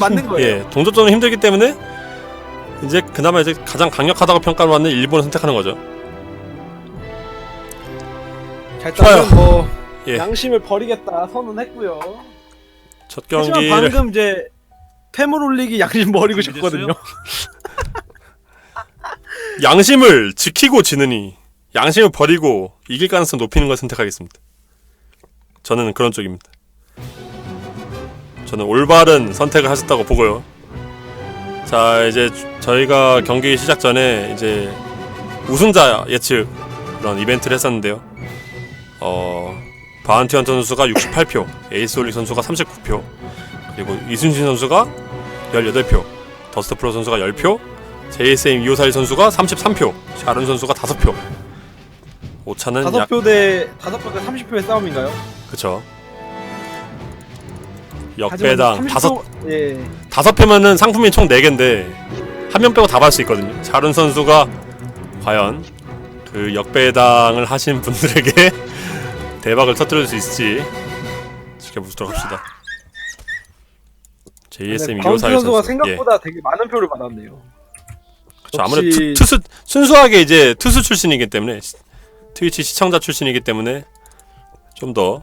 맞는 거예요. 예, 동조점은 힘들기 때문에 이제 그나마 이제 가장 강력하다고 평가를 받는 일본을 선택하는 거죠. 일단은 좋아요. 뭐 예. 양심을 버리겠다 선언했고요. 첫 하지만 경기를 방금 이제 태물 올리기 양심 버리고 싶거든요. 양심을 지키고 지느니 양심을 버리고 이길 가능성 높이는 걸 선택하겠습니다. 저는 그런 쪽입니다. 저는 올바른 선택을 하셨다고 보고요. 자 이제 주- 저희가 경기 시작 전에 이제 우승자 예측 그런 이벤트를 했었는데요. 어 헌터 선수가 68표, 에이스 올릭 선수가 39표, 그리고 이순신 선수가 18표, 더스트 프로 선수가 10표, JSM 254일 선수가 33표, 샤른 선수가 5표. 오차는 다섯 약 표대 다섯 표대 30표의 싸움인가요? 그쵸. 역배당 30표 다섯 예. 다섯 표면은 상품이 총 4개인데 한 명 빼고 다 받을 수 있거든요. 샤른 선수가 과연 그 역배당을 하신 분들에게 대박을 터뜨릴 수 있을지 지켜보도록 합시다. JSM 근데 광수 254일 선수가 선수. 예. 생각보다 되게 많은 표를 받았네요. 그렇죠. 아무래도 투, 투수 순수하게 이제 투수 출신이기 때문에 시- 트위치 시청자 출신이기 때문에 좀 더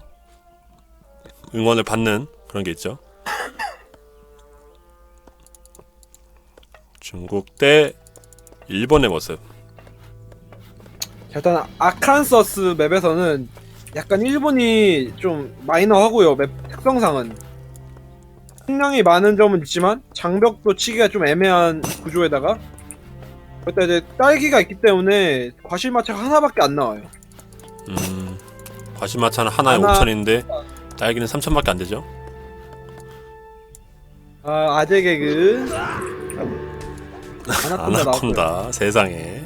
응원을 받는 그런 게 있죠. 중국 대 일본의 모습. 자, 일단 아칸서스 맵에서는 약간 일본이 좀 마이너하고요. 맵 특성상은 승량이 많은 점은 있지만 장벽도 치기가 좀 애매한 구조에다가 일단 이제 딸기가 있기 때문에 과실마차가 하나밖에 안 나와요. 음, 과시마차는 하나에 하나- 5천인데 딸기는 3천밖에 안 되죠. 아 아재 개그 아나콘다 세상에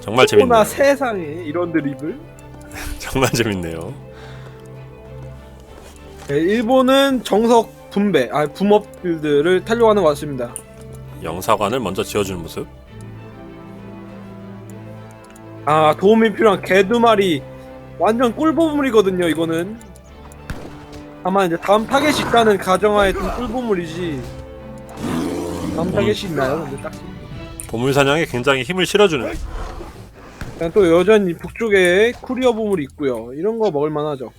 정말 코나 재밌네요. 세상에 이런 드립을 정말 재밌네요. 네, 일본은 정석 분배, 아 붐업 빌드를 탄력하는 것 같습니다. 영사관을 먼저 지어주는 모습. 아 도움이 필요한 개 두 마리 완전 꿀보물이거든요 이거는 다만 이제 다음 타겟이 있다는 가정하에 좀 꿀보물이지. 다음. 타겟이 있나요? 근데 딱. 보물 사냥에 굉장히 힘을 실어주는. 그냥 또 여전히 북쪽에 쿠리어 보물이 있고요. 이런 거 먹을 만하죠.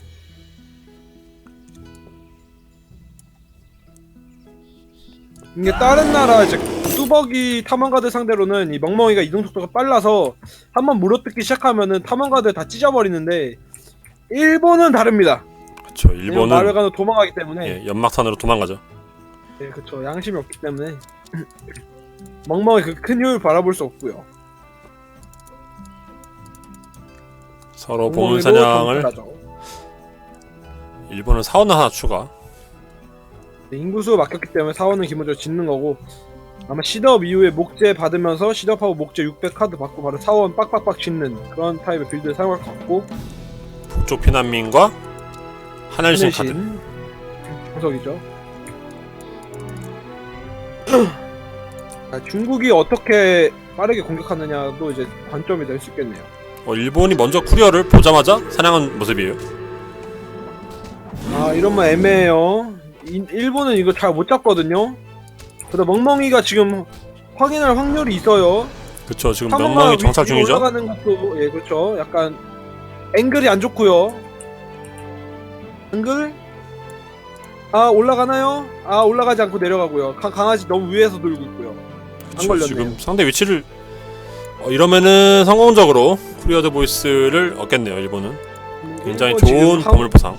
이게 다른 나라 이제 뚜벅이 탐험가들 상대로는 이 멍멍이가 이동 속도가 빨라서 한번 물어뜯기 시작하면은 탐험가들 다 찢어버리는데 일본은 다릅니다. 그쵸 왜냐면 나를 일본은 가도 도망가기 때문에. 예, 연막탄으로 도망가죠. 네, 그쵸. 양심이 없기 때문에. 멍멍이 그 큰 효율 바라볼 수 없고요. 서로 멍멍이도 사냥을. 일본은 사원을 하나 추가. 네, 인구수 막혔기 때문에 사원은 기본적으로 짓는 거고 아마 시드업 이후에 목재 받으면서 시드업하고 목재 600 카드 받고 바로 사원 빡빡빡 짓는 그런 타입의 빌드를 사용할 것 같고. 북쪽 피난민과 하늘신 카드 분석이죠. 자, 중국이 어떻게 빠르게 공격하느냐도 이제 관점이 될 수 있겠네요. 어, 일본이 먼저 쿠리어를 보자마자 사냥한 모습이에요 아 이러면 애매해요. 이- 일본은 이거 잘 못 잡거든요. 그래서 멍멍이가 지금 확인할 확률이 있어요. 그쵸 지금 명령이 정찰 중이죠 올라가는 것도 예 그렇죠. 약간 앵글이 안 좋고요. 앵글 아 올라가나요? 아 올라가지 않고 내려가고요. 강, 강아지 너무 위에서 돌고 있고요. 안 그쵸, 걸렸네요. 지금 상대 위치를 어, 이러면은 성공적으로 쿠리어드 보이스를 얻겠네요 일본은 굉장히 일본 지금 좋은 탐- 보물 보상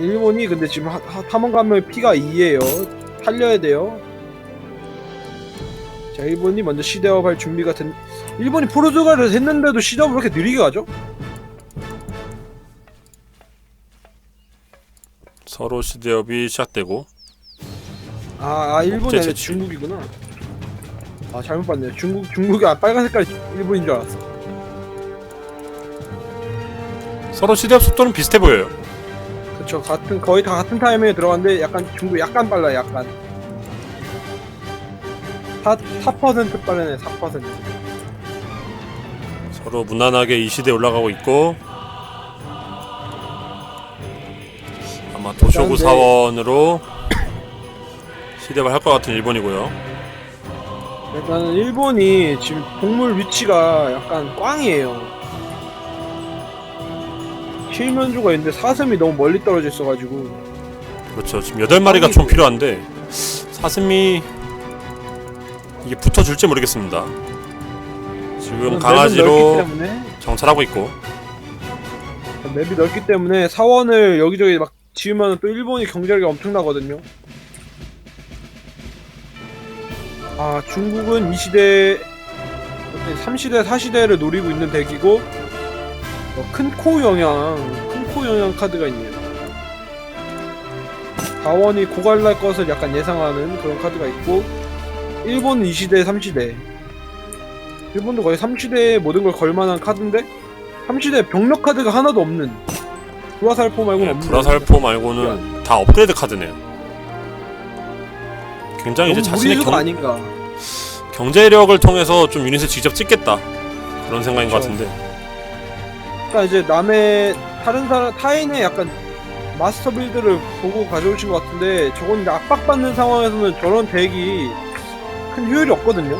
일본이 근데 지금 하, 하, 탐험가 한 명의 피가 2예요. 살려야 돼요. 자, 일본이 먼저 시대업 할 준비가 된. 일본이 포르투갈을 했는데도 시대업을 그렇게 느리게 가죠? 서로 시대업이 시작되고 아, 아 일본이 아니라 제출. 중국이구나. 아, 잘못 봤네요. 중국, 중국이 아, 빨간 색깔이 일본인 줄 알았어. 서로 시대업 속도는 비슷해 보여요 그쵸. 같은, 거의 다 같은 타이밍에 들어갔는데 약간 중국 약간 빨라, 약간. 4, 4% 빠르네, 4%. 서로 무난하게 이 시대에 올라가고 있고 도쇼구 네. 사원으로 시대발 할 것 같은 일본이고요. 일단은 일본이 지금 동물 위치가 약간 꽝이에요. 실면조가 있는데 사슴이 너무 멀리 떨어져 있어가지고 그렇죠. 지금 여덟 마리가 좀 필요한데 사슴이 이게 붙어줄지 모르겠습니다. 지금 강아지로 때문에 정찰하고 있고 맵이 넓기 때문에 사원을 여기저기 막 지으면 또 일본이 경제력이 엄청나거든요. 아 중국은 이 시대 3시대 4시대를 노리고 있는 덱이고 어, 큰코 영향 큰코 영향 카드가 있네요. 자원이 고갈날 것을 약간 예상하는 그런 카드가 있고 일본은 2시대 3시대 일본도 거의 3시대에 모든 걸 걸만한 카드인데 3시대 병력 카드가 하나도 없는 불화살포 말고는 예, 없는 불화살포 말고는 다 업그레이드 카드네요. 굉장히 이제 자신의 경, 아닌가. 경제력을 통해서 좀 유닛을 직접 찍겠다. 그런 생각인 것 그렇죠. 같은데. 그러니까 이제 남의 다른 사람 타인의 약간 마스터 빌드를 보고 가져오신 것 같은데 저건 이제 압박받는 상황에서는 저런 덱이 큰 효율이 없거든요.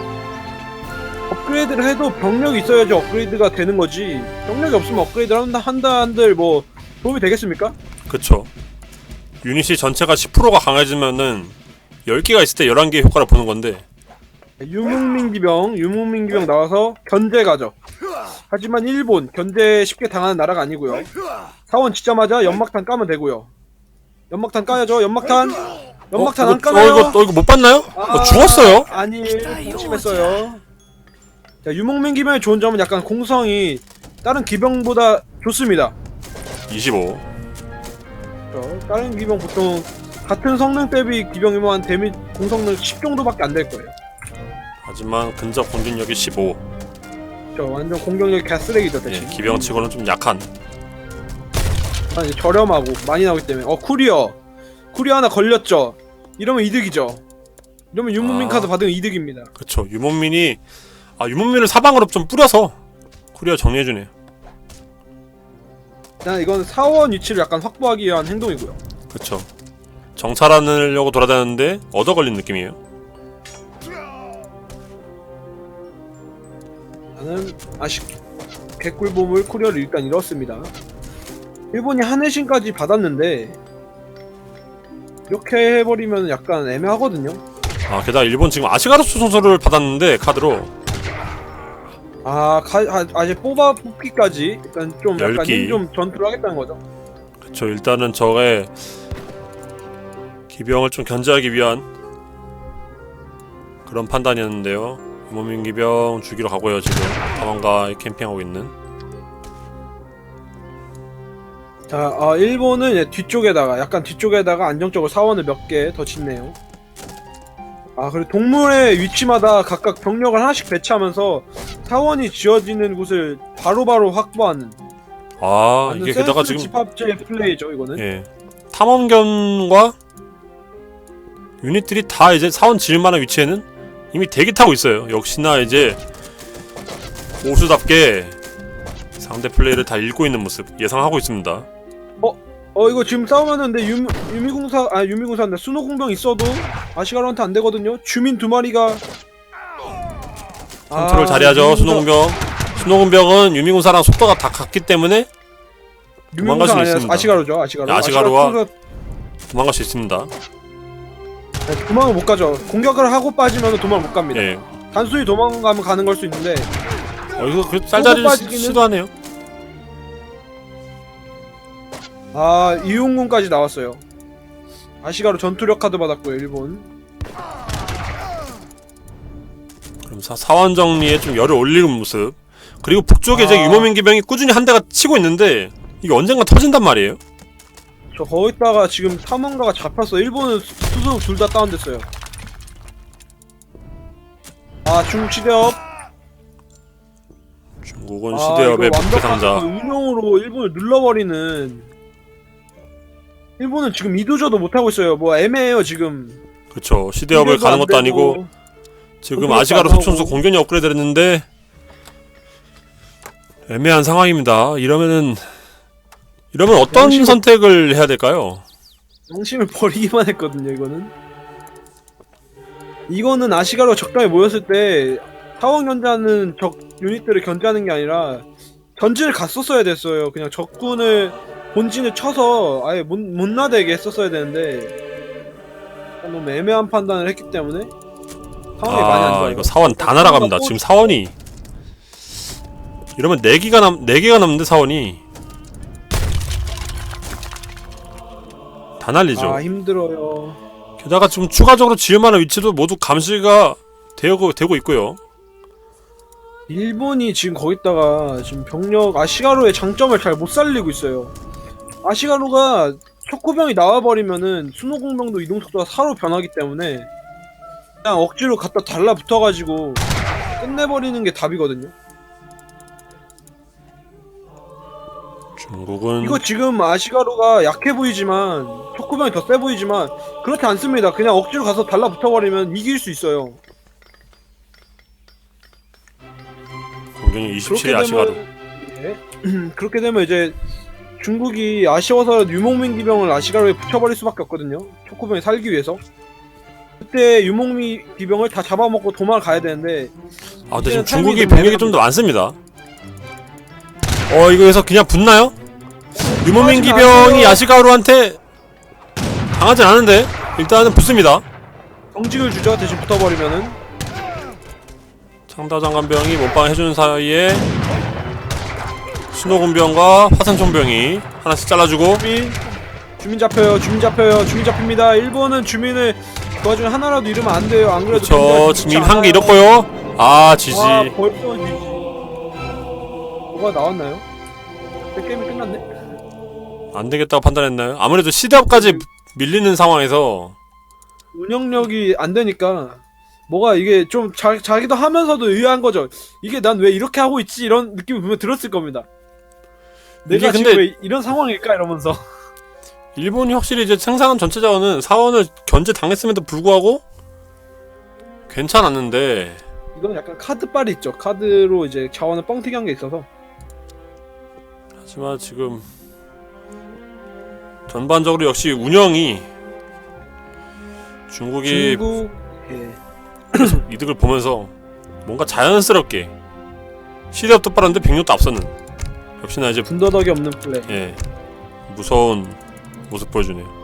업그레이드를 해도 병력이 있어야지 업그레이드가 되는 거지. 병력이 없으면 업그레이드를 한다 한다 한들 뭐 도움이 되겠습니까? 그쵸 유닛이 전체가 10%가 강해지면은 10개가 있을 때 11개의 효과를 보는 건데 유목민 기병, 유목민 기병 나와서 견제 가죠. 하지만 일본 견제 쉽게 당하는 나라가 아니고요. 사원 짓자마자 연막탄 까면 되고요. 연막탄 까야죠. 연막탄. 연막탄 어, 안 이거, 까나요? 어, 이거, 어, 이거 못 봤나요? 아, 어, 죽었어요? 아니, 심했어요. 자, 유목민 기병의 좋은 점은 약간 공성이 다른 기병보다 좋습니다. 25 저, 다른 기병 보통 같은 성능 대비 기병이면 데미 공성능 10 정도밖에 안 될 거예요. 하지만 근접 공격력이 15 저 완전 공격력이 개쓰레기죠, 예, 대신. 기병치고는 좀 약한. 아니 저렴하고 많이 나오기 때문에. 어 쿠리어. 쿠리어 하나 걸렸죠. 이러면 이득이죠. 이러면 유무민 아. 카드 받으면 이득입니다. 그쵸. 유목민이 아 유목민을 사방으로 좀 뿌려서 코리아 정리해주네요 난 이건 사원 위치를 약간 확보하기 위한 행동이고요. 그쵸. 정찰하려고 돌아다녔는데 얻어 걸린 느낌이에요. 나는 아쉽 개꿀 보물 쿠리어를 일단 잃었습니다. 일본이 한해신까지 받았는데 이렇게 해버리면 약간 애매하거든요. 아 게다가 일본 지금 아시가르스 선수를 받았는데 카드로 아, 가, 아 아직 뽑아 뽑기까지 일단 좀 약간 열기. 힘좀 전투를 하겠다는 거죠 그쵸 일단은 저의 기병을 좀 견제하기 위한 그런 판단이었는데요 유목민 기병 죽이러 가고요 지금 다만가에 캠핑하고 있는 자, 아, 일본은 이제 뒤쪽에다가 약간 뒤쪽에다가 안정적으로 사원을 몇 개 더 짓네요. 아, 그리고 동물의 위치마다 각각 병력을 하나씩 배치하면서 사원이 지어지는 곳을 바로바로 확보하는 아 이게 게다가 지금 집합제의 플레이죠, 이거는. 예 탐험견과 유닛들이 다 이제 사원 지을 만한 위치에는 이미 대기 타고 있어요 역시나 이제 오수답게 상대 플레이를 다 읽고 있는 모습 예상하고 있습니다 어, 이거 지금 싸우면은데 유, 유미공사 아, 유미공사인데 수노공병 있어도 아시가로한테 안 되거든요. 주민 두 마리가 컨트롤 아, 잘해야죠 순호공병 순호공병은 유미군사랑 속도가 다 같기 때문에 도망갈 수 있습니다. 아시가로죠, 아시가로. 네, 아시가로와 아시가로 도망갈 수 있습니다 네, 도망을 못 가죠. 공격을 하고 빠지면 도망을 못 갑니다. 예 단순히 도망가면 가는 걸 수 있는데 어, 이거 그 짤짤이를 시- 빠지기는- 시도하네요 아 이용군까지 나왔어요. 아시가로 전투력 카드 받았고요 일본. 사, 사원 정리에 좀 열을 올리는 모습 그리고 북쪽에 이제 아. 유모민 기병이 꾸준히 한 대가 치고 있는데 이게 언젠가 터진단 말이에요 저 거기다가 지금 탐험가가 잡혔어. 일본은 수속 둘다 다운됐어요. 아 중국 시대업. 중국은 아, 시대업의 이거 목표 완벽한 상자 그 운영으로 일본을 눌러버리는. 일본은 지금 이도저도 못 하고 있어요. 뭐 애매해요 지금. 그쵸 시대업을 이래도 가는 안 것도. 아니고 지금 아시가로 안 소천수. 공격력 업그레이드 했는데 애매한 상황입니다 이러면은 이러면 어떤 양심이- 선택을 해야 될까요? 양심을 버리기만 했거든요 이거는 이거는 아시가로 적당히 모였을 때 사원견자는 적 유닛들을 견제하는 게 아니라 전진을 갔었어야 됐어요 그냥 적군을 본진을 쳐서 아예 못, 못 나대게 했었어야 되는데 너무 애매한 판단을 했기 때문에 상황이 많이 안 아 좋아요 이거 사원 다 날아갑니다. 지금 사원이 이러면 네 개가 남네 개가 남는데 사원이 다 날리죠. 아 힘들어요 게다가 지금 추가적으로 지을 만한 위치도 모두 감시가 되고 되고 있고요. 일본이 지금 거기다가 지금 병력 아시가로의 장점을 잘 못 살리고 있어요. 아시가로가 초코병이 나와버리면은 수노공병도 이동 속도가 4로 변하기 때문에 그냥 억지로 갖다 달라붙어가지고 끝내버리는 게 답이거든요. 중국은 이거 지금 아시가로가 약해 보이지만 초코병이 더 세 보이지만 그렇지 않습니다. 그냥 억지로 가서 달라붙어버리면 이길 수 있어요. 공격력 27의 아시가루. 네. 그렇게 되면 이제 중국이 아쉬워서 유목민 기병을 아시가로에 붙여버릴 수밖에 없거든요. 초코병이 살기 위해서. 그때 유목민 기병을 다 잡아먹고 도망을 가야 되는데 아 근데 지금 이제는 중국이 타이밍이 병력이 좀 더 많습니다. 어 이거에서 그냥 붙나요? 유모민 하지 기병이 마세요. 아시가루한테 당하진 않은데 일단은 붙습니다. 경직을 주죠. 대신 붙어버리면은 창다 장관병이 몸빵 해주는 사이에 신호군병과 화산총병이 하나씩 잘라주고 주민 주민 잡혀요. 주민 잡혀요. 주민 잡힙니다. 일본은 주민을 그 와중에 하나라도 잃으면 안 돼요. 안 그래도 그렇죠 지금 한 개. 잃었고요. 아 지지. 와 벌써 지지. 뭐가 나왔나요? 근데 게임이 끝났네. 안 되겠다고 판단했나요? 아무래도 시대업까지 밀리는 상황에서 운영력이 안 되니까 뭐가 이게 좀 자, 자기도 하면서도 의아한 거죠. 이게 난 왜 이렇게 하고 있지 이런 느낌이 분명 들었을 겁니다. 내가 이게 지금 근데- 왜 이런 상황일까 이러면서 일본이 확실히 이제 생산한 전체 자원은 사원을 견제 당했음에도 불구하고 괜찮았는데 이건 약간 카드빨이 있죠. 카드로 이제 자원을 뻥튀기 한 게 있어서 하지만 지금 전반적으로 역시 운영이 중국이 중국 예. 이득을 보면서 뭔가 자연스럽게 시대업도 빠른데 병력도 앞서는 역시나 이제 군더더기 없는 플레이. 예 무서운 모습 보여주네요.